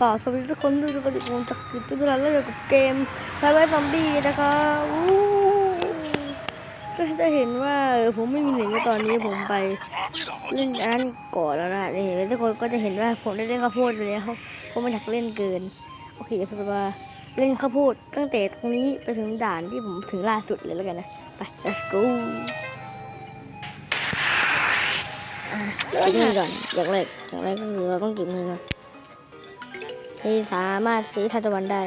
ฝากสวัสดีทุกคนด้วยทุกคนอยู่กับผมจากกิจตุลาแล้วอยู่กับเกมไฟไวซอมบี้นะคะอู้ก็จะเห็นว่าผมไม่มีหนึ่งในตอนนี้ผมไปเล่นอันก่อนแล้วนะนี่เห็นไหมทุกคนก็จะเห็นว่าผมได้เล่นข้าวโพดไปแล้วเพราะมันอยากเล่นเกิน โอเคเดี๋ยวผมจะมาเล่นข้าวโพดตั้งแต่ตรงนี้ไปถึงด่านที่ผมถึงล่าสุดเลยแล้วกันนะ ไป let's go อะเก็บเงินก่อนอย่างแรกอย่างแรกก็คือเราต้องเก็บเงินก่อน ให้สามารถซื้อทันตะวันได้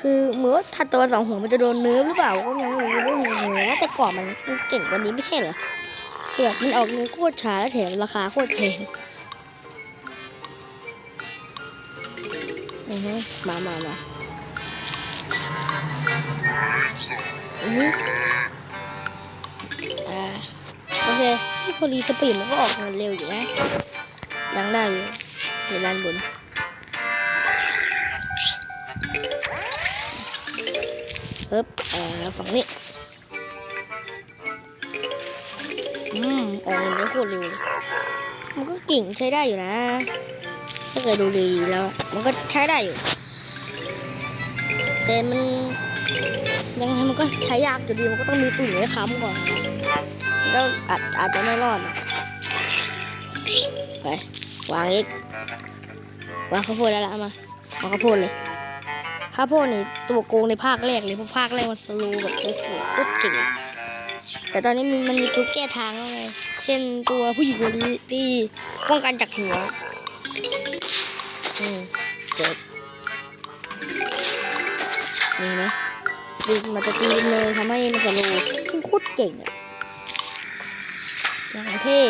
คือเหมือนว่าทันตะวันสองหัวมันจะโดนเนื้อหรือเปล่าก็ยังไม่รู้เรื่องเลยนะแต่ก่อนมันเก่งกว่านี้ไม่ใช่เหรอคือแบบมันออกเงินโคตรช้าและแถมราคาโคตรแพงอือฮึมามามาอืออ่าโอเคที่พอดีสปีดมันก็ออกเงินเร็วอยู่นะยังได้อยู่อยู่ด้านบนึ๊บเอ่อฝั่งนี้ อืมออกเนได้โคตรเร็วมันก็เก่งใช้ได้อยู่นะ ถ้าเกิดดูดีแล้ว มันก็ใช้ได้อยู่ แต่มันยังไงมันก็ใช้ยากอยู่ดี มันก็ต้องมีตุ่นไว้ค้ำก่อนแล้วอาจอาจจะไม่รอดไปวางอีกวางข้าวโพดแล้วละมาวางข้าวโพดเลย ข้าวโพดนี่ตัวโกงในภาคแรกเลยเพราะภาคแรกมันสโลว์แบบโอ้โหโคตรเก่งแต่ตอนนี้มันมันมีตัวแก้ทางแล้วไงเช่นตัวผู้หญิงคนนี้ที่ป้องกันจากหัวอืมเจ็บนี่ไหมดูมันจะตีเลยทำให้มันสโลว์ซึ่งโคตรเก่งอะอย่างเท่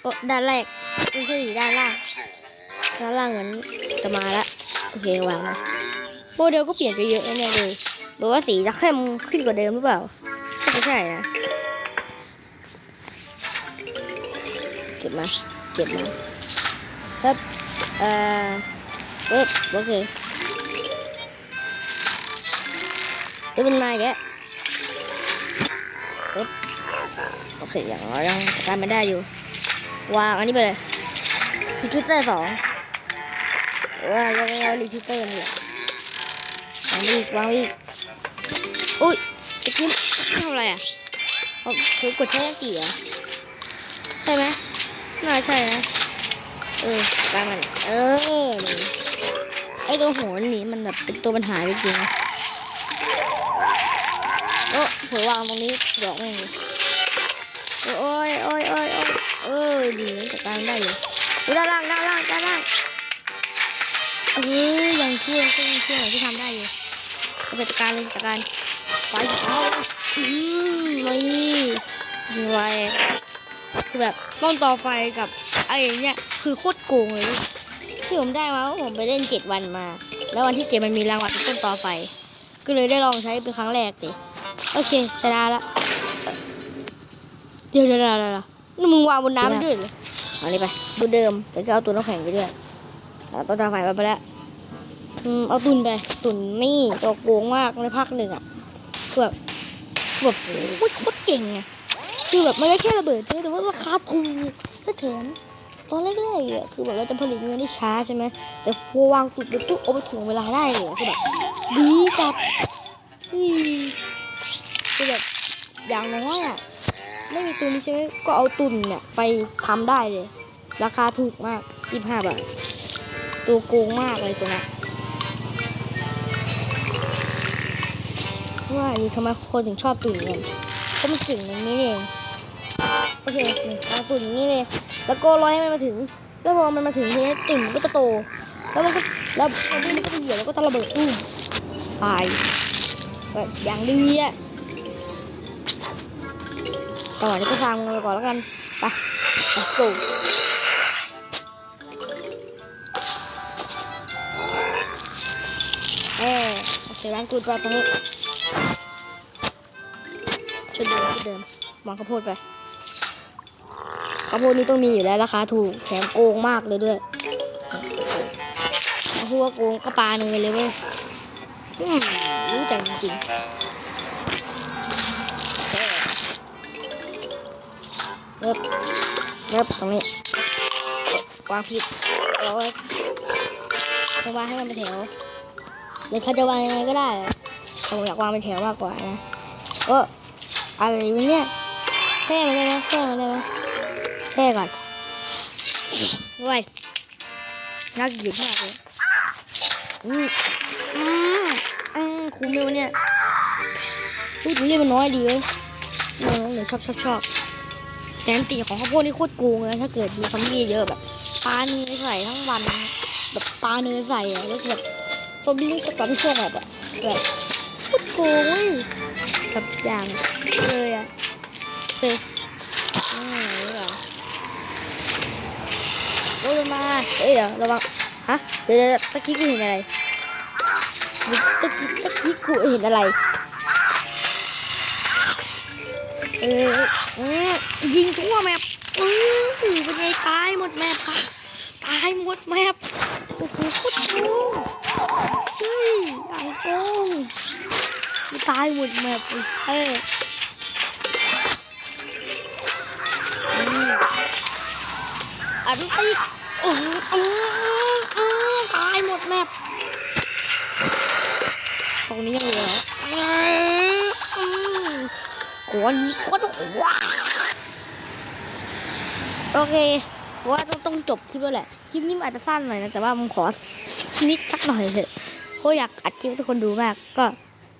โอ้ด้านแรก ไม่ใช่ดิด้านล่างด้านล่างเหมือนจะมาละโอเควางเลยโมเดลก็เปลี่ยนไปเยอะแน่เลยหรือว่าสีจะเข้มขึ้นกว่าเดิมหรือเปล่าน่ใช่นะเก็บมาเก็บมาครับเอ่อเอ๊ะโอเคเดี๋ยวมันมาอีกแล้วเอ๊ะโอเคอย่างน้อยยังจัดการไม่ได้อยู่วางอันนี้ไปเลย รีทูเตอร์สองว่ายังไงรีทูเตอร์นี่แหละวางอีกวางอีกอุ้ยตะกี้ทำอะไรอะเอาคือกดใช้ยากี่เหรอใช่ไหมน่าใช่นะเออกลางมันเออไอตัวหัวนี่มันแบบเป็นตัวปัญหาจริงๆโอ้เผื่อวางตรงนี้ดอกไม่งเลยโอ้ยโอ้ยโอ้ยโอ้ยเออดีจัดการได้อยู่ ด้านล่างด้านล่างด้านล่างเอ้ยยังเที่ยงเที่ยงเที่ยงที่ทำได้อยู่เอาไปจัดการเลยจัดการไฟเขาอืมไม่มีไวคือแบบต้องต่อไฟกับไอ้เนี่ยคือโคตรโกงเลยที่ผมได้มาเพราะผมไปเล่นเจ็ดวันมา แล้ววันที่เจ็ดมันมีรางวัลต้นต่อไฟ ก็เลยได้ลองใช้เป็นครั้งแรกสิโอเคชนะละเดี๋ยวเดี๋ยวเดี๋ยวเดี๋ยวนี่มึงวางบนน้ำด้วยเหร อเอานี่ไปดูเดิมแต่ก็เอาตัวน้ำแข็งไปด้วยเอาตัวจ่าไฟไปแล้วอืมเอาตุนไป ตุนนี่ตัวโกงมากในภาคหนึ่งอะคือแบบแบบโคตรเก่งไงคือแบบไม่ได้แค่ระเบิดใช่ไหมแต่ว่าราคาถูกและแถมตอนแรกๆอะคือแบบเราจะผลิตเงินได้ช้าใช่ไหมแต่พอวางตุนไปปุ๊บเอาไปถ่วงเวลาได้เลยคือแบบดีจัดคือแบบอย่างน้อยอะ ไม่มีตุนใช่ไหมก็เอาตุนเนี่ยไปทำได้เลย ราคาถูกมาก25บาทตัวโกงมากเลยตัวนี้ว่าอยู่ทำไมคนถึงชอบตุนกันก็มันสิ่งอย่างนี้เองโอเคนี่เอาตุนอย่างนี้เลย แล้วก็รอให้มันมาถึงแล้วพอมันมาถึงทีนี้ตุ่นมันก็จะโต แล้วมันก็แล้วมันก็จะเหยียบแล้วก็จะระเบิดตุ้มตายแบบอย่างดีอะ จังหวะนี้ก็ฟังไปก่อนแล้วกันไป let's go เออโอเคล้างตูดไปตรงนี้ชุดเดิมชุดเดิมวางข้าวโพดไปข้าวโพดนี้ต้องมีอยู่แล้วราคาถูกแถมโกงมากเลยด้วยถ้าพูดว่าโกงก็ปลาเนยเลยเว้ยอืมรู้ใจจริงๆ เอิบเริ่มตรงนี้วางผิดเราจะวางให้มันเป็นแถวหรือเขาจะวางยังไงก็ได้แต่ผมอยากวางเป็นแถวมากกว่านะเออะไรวะเนี่ยแช่มันได้ไหมแช่มันได้ไหมแช่ก่อนเว้ยน่ากินมากเลยอืมอืมอืมคุ้มเลยวะเนี่ยพูดถึงเรื่องมันน้อยดีเว้ยน้องๆเลยชอบชอบชอบ แต่อันตีของข้าวโพดนี่โคตรโกงเลยถ้าเกิดมีซอมบี้เยอะแบบปลาเนยใส่ทั้งวัน แบบปลาเนยใส่อะแล้วแบบซอมบี้สกัดพวกแบบแบบโคตรโกงเว้ยแบบอย่างเลยอะเฮ้ยอืมนี่เหรอโอ้ยมาเอ้ยเดี๋ยวระวังฮะเดี๋ยวตะกี้กูเห็นอะไรตะกี้ตะกี้กูเห็นอะไร เออยิงทั่วแมปเออเป็นไงตายหมดแมปครับตายหมดแมปโอ้โหโคตรโกงเฮ้ยไอย่างโกงตายหมดแมปเลยเอออืมอันตีอืออืออือตายหมดแมปตรงนี้ยังเหลือ คนโคตรว้าโอเคว่าต้องต้องจบคลิปแล้วแหละคลิปนี้อาจจะสั้นหน่อยนะแต่ว่าผมขอนิดสักหน่อยเถอะเพราะอยากอัดคลิปให้ทุกคนดูมาก ก็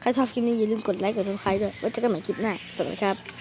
ใครชอบคลิปนี้อย่าลืมกดไลค์กดซับสไครต์ด้วยไว้เจอกันใหม่คลิปหน้าสวัสดีครับ